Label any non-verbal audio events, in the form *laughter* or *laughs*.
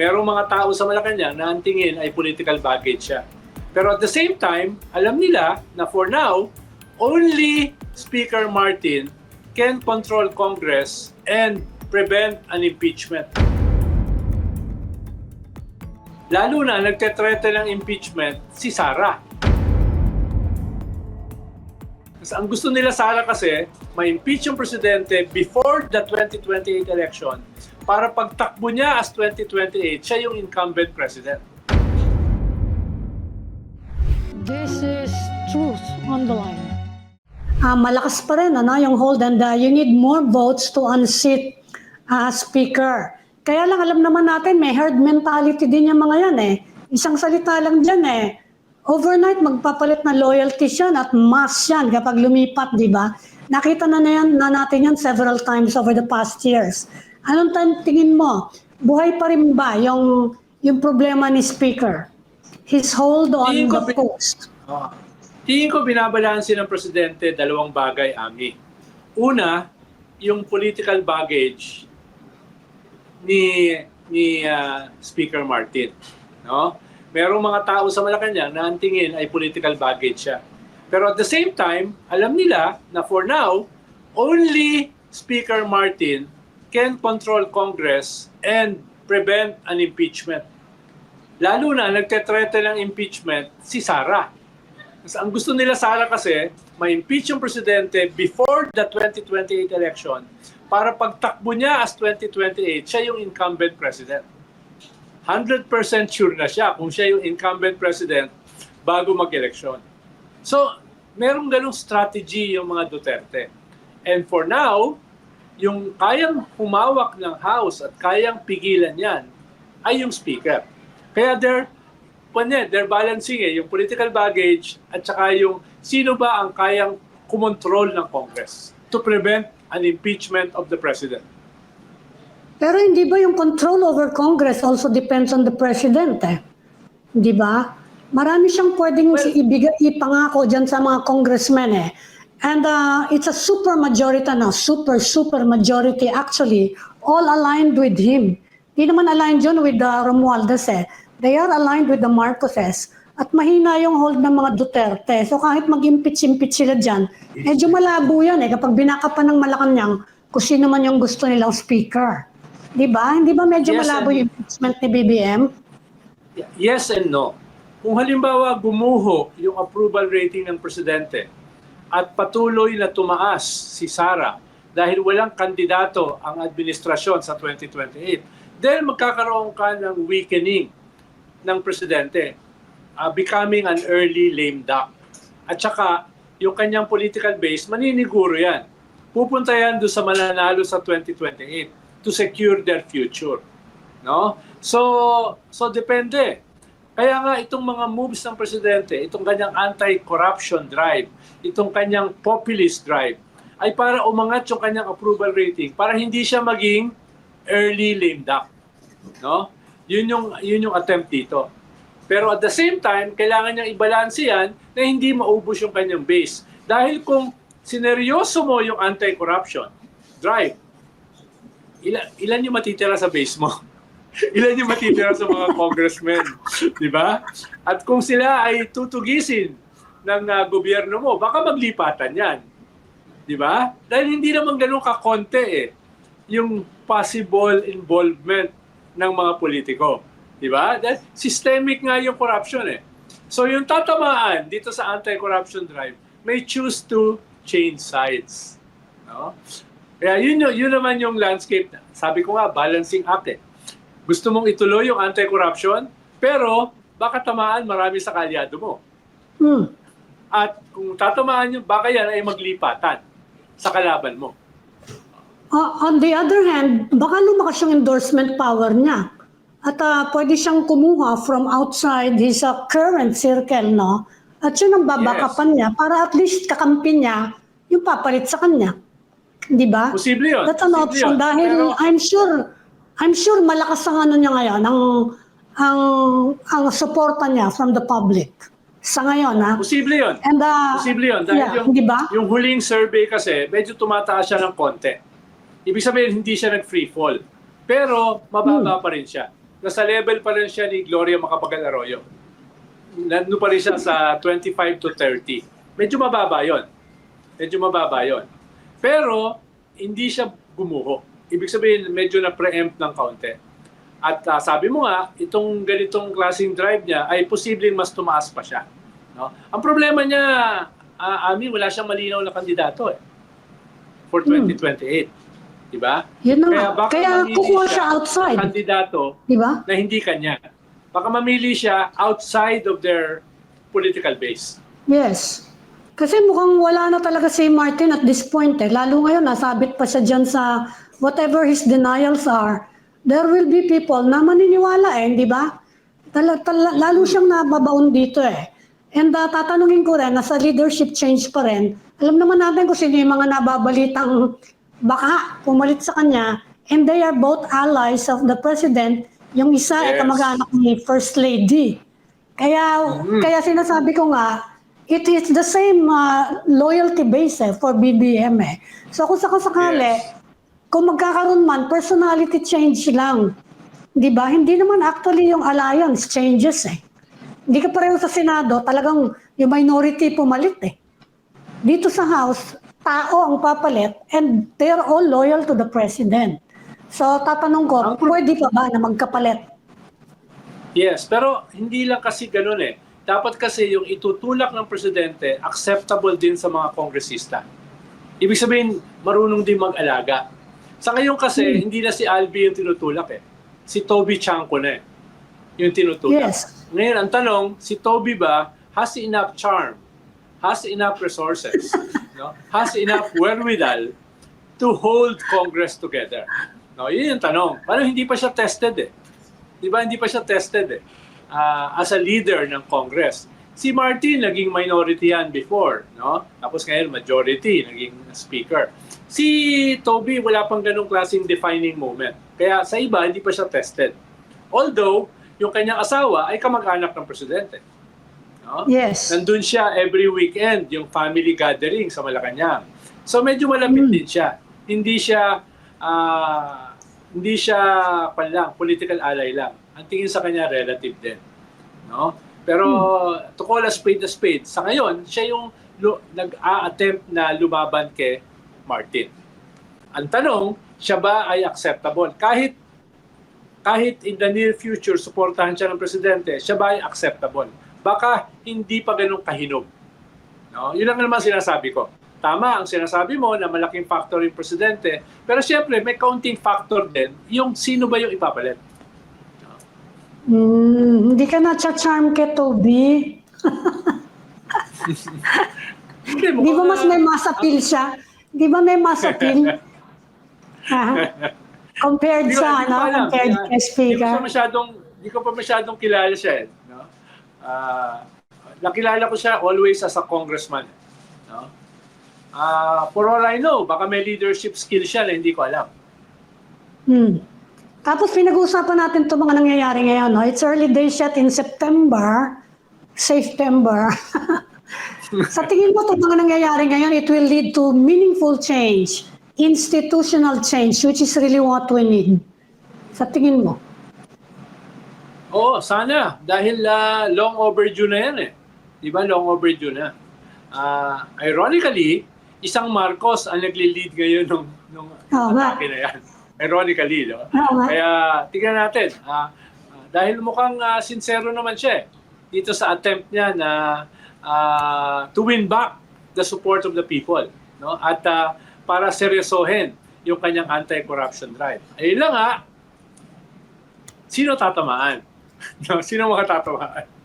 merong mga tao sa Malacanang na ang tingin ay political baggage siya. Pero at the same time, alam nila na for now, only Speaker Martin can control Congress and prevent an impeachment. Lalo na nagtetrete ng impeachment si Sara. Kasi ang gusto nila Sara kasi, ma-impeach yung presidente before the 2028 election para pagtakbo niya as 2028, siya yung incumbent president. This is truth on the line. Ah, malakas pa rin ano, yung hold and uh, you need more votes to unseat uh, speaker. Kaya lang alam naman natin may herd mentality din yung mga yan eh. Isang salita lang dyan eh. Overnight magpapalit na loyalty yan at mass yan kapag lumipat, di ba? Nakita na, na, yan, na natin yan several times over the past years. Anong tingin mo? Buhay pa rin ba yung, yung problema ni speaker? His hold on Tingin the post. Ah. Tingin ko binabalansin ng presidente dalawang bagay, Ami. Una, yung political baggage ni ni ah, Speaker Martin, no? Merong mga tao sa Malacanang na ang tingin ay political baggage siya. Pero at the same time, alam nila na for now, only Speaker Martin can control Congress and prevent an impeachment. Lalo na nagtetrete ng impeachment si Sara. Kasi ang gusto nila Sara kasi, ma-impeach yung presidente before the 2028 election para pagtakbo niya as 2028, siya yung incumbent president. 100% sure na siya kung siya yung incumbent president bago mag-eleksyon. So, merong ganong strategy yung mga Duterte. And for now, yung kayang humawak ng House at kayang pigilan yan ay yung Speaker. Kaya they're, kanya, they're balancing eh, yung political baggage at saka yung sino ba ang kayang kumontrol ng Congress to prevent an impeachment of the President. Pero hindi ba yung control over Congress also depends on the President eh? Di ba? Marami siyang pwedeng Well- ibigay, ipangako dyan sa mga congressmen eh. And uh, it's a super majority now, super, super majority actually, all aligned with him. Di naman aligned yun with the Romualdez eh. They are aligned with the Marcoses. At mahina yung hold ng mga Duterte. So kahit mag-impeach-impeach sila dyan, medyo malabo yan eh. Kapag binakapan ng Malacanang, kung sino man yung gusto nilang speaker. Di ba? Hindi ba medyo Yes, malabo yung impeachment ni BBM? Yes and no. Kung halimbawa gumuho yung approval rating ng presidente at patuloy na tumaas si Sara dahil walang kandidato ang administrasyon sa 2028, then magkakaroon ka ng weakening ng presidente, uh, becoming an early lame duck. At saka, yung kanyang political base, maniniguro yan. Pupunta yan doon sa mananalo sa 2028 to secure their future. No? So, so depende. Kaya nga itong mga moves ng presidente, itong kanyang anti-corruption drive, itong kanyang populist drive, ay para umangat yung kanyang approval rating para hindi siya maging early lame duck. No? Yun yung yun yung attempt dito. Pero at the same time, kailangan niyang i-balance yan na hindi maubos yung kanyang base. Dahil kung sineryoso mo yung anti-corruption drive, ilan, ilan yung matitira sa base mo? *laughs* *laughs* ilan yung matitira sa mga congressmen? Di ba? At kung sila ay tutugisin ng uh, gobyerno mo, baka maglipatan yan. Di ba? Dahil hindi naman ganun kakonte eh, yung possible involvement ng mga politiko. Di ba? Dahil systemic nga yung corruption eh. So yung tatamaan dito sa anti-corruption drive may choose to change sides. No? Kaya yun, yun, naman yung landscape. Sabi ko nga, balancing act eh. Gusto mong ituloy yung anti-corruption, pero baka tamaan marami sa kalyado mo. Hmm. At kung tatamaan yun, baka yan ay maglipatan sa kalaban mo. Uh, on the other hand, baka lumakas yung endorsement power niya. At uh, pwede siyang kumuha from outside his uh, current circle, no? At yun ang babakapan niya para at least kakampi niya yung papalit sa kanya. Di ba? Posible yun. That's an Posible option yun. dahil Pero- I'm sure I'm sure malakas ang ano niya ngayon, ang ang ang suporta niya from the public. Sa ngayon, ha? Posible yun. And uh, Posible yun. Dahil yeah, yung, di ba? yung huling survey kasi, medyo tumataas siya ng konti. Ibig sabihin, hindi siya nag-free fall. Pero, mababa Hmm. pa rin siya. nasa level pa rin siya ni Gloria Macapagal Arroyo. Nandun pa rin siya sa 25 to 30. Medyo mababa yon. Medyo mababa yon. Pero, hindi siya gumuho. Ibig sabihin, medyo na-preempt ng kaunti. At ah, sabi mo nga, itong ganitong klaseng drive niya ay posibleng mas tumaas pa siya. No? Ang problema niya, ah, Ami, wala siyang malinaw na kandidato eh. For 2028. Di ba? Yun na. Kaya baka Kaya kukuha siya siya outside. Kandidato Di ba? na hindi kanya. Baka mamili siya outside of their political base. Yes. Kasi mukhang wala na talaga si Martin at this point eh. Lalo ngayon, nasabit pa siya dyan sa whatever his denials are. There will be people na maniniwala eh, di ba? Tala, tala- lalo siyang nababaon dito eh. And uh, tatanungin ko rin, nasa leadership change pa rin, alam naman natin kung sino yung mga nababalitang baka pumalit sa kanya, and they are both allies of the president. Yung isa ay Yes. kamag-anak ni First Lady. Kaya kaya sinasabi ko nga, it is the same uh, loyalty base eh, for BBM eh. So kung sakasakali, Yes. Kung magkakaroon man, personality change lang. Di ba? Hindi naman actually yung alliance changes eh. Hindi ka pareho sa Senado, talagang yung minority pumalit eh. Dito sa House, tao ang papalit and they're all loyal to the President. So tatanong ko, Ang pwede pa ba na magkapalit? Yes, pero hindi lang kasi ganun eh. Dapat kasi yung itutulak ng presidente acceptable din sa mga kongresista. Ibig sabihin, marunong din mag-alaga. Sa ngayon kasi, hindi na si Albi yung tinutulak eh. Si Toby Chanko na eh. Yung tinutulak. Yes. Ngayon, ang tanong, si Toby ba has enough charm, has enough resources, *laughs* no? has enough wherewithal to hold Congress together? No, yun yung tanong. Parang hindi pa siya tested eh. Di ba hindi pa siya tested eh. Ah, as a leader ng Congress. Si Martin naging minority yan before, no? Tapos ngayon majority, naging speaker. Si Toby wala pang ganong klaseng defining moment. Kaya sa iba hindi pa siya tested. Although yung kanyang asawa ay kamag-anak ng presidente. No? Yes. Nandun siya every weekend, yung family gathering sa Malacanang. So medyo malapit din siya. Hindi siya ah, hindi siya pan lang, political ally lang. Ang tingin sa kanya relative din. No? Pero to call a spade a spade, sa ngayon, siya yung lu- nag-a-attempt na lumaban kay Martin. Ang tanong, siya ba ay acceptable? Kahit kahit in the near future, suportahan siya ng presidente, siya ba ay acceptable? Baka hindi pa ganun kahinog. No? Yun lang naman sinasabi ko. Tama ang sinasabi mo na malaking factor yung presidente, pero siyempre may counting factor din yung sino ba yung ipapalit. Mm, hindi ka na charm kay Toby. *laughs* Di ba mas may mass appeal siya? Di ba may mass *laughs* appeal? Ha? Compared ko- sa, ano, compared kay Hindi ko masyadong, hindi ko pa masyadong kilala siya. Eh, no? Ah, nakilala ko siya always as a congressman. No? Ah, for all I know, baka may leadership skill siya na hindi ko alam. Hmm. Tapos pinag-uusapan natin itong mga nangyayari ngayon. No? It's early days yet in September. September. *laughs* sa tingin mo itong mga nangyayari ngayon, it will lead to meaningful change, institutional change, which is really what we need. Sa tingin mo? Oo, sana. Dahil ah, long overdue na yan eh. Di ba? Long overdue na. Ah, ironically, isang Marcos ang nagli-lead ngayon nung Oo nga. atake na yan. Ironically, no? Oo nga. Kaya tingnan natin. ah, ah, dahil mukhang ah, sincero naman siya eh, dito sa attempt niya na ah, to win back the support of the people. No? At ah, para seryosohin yung kanyang anti-corruption drive. Ayun lang ha, sino tatamaan? *laughs* no? Sino makatatamaan?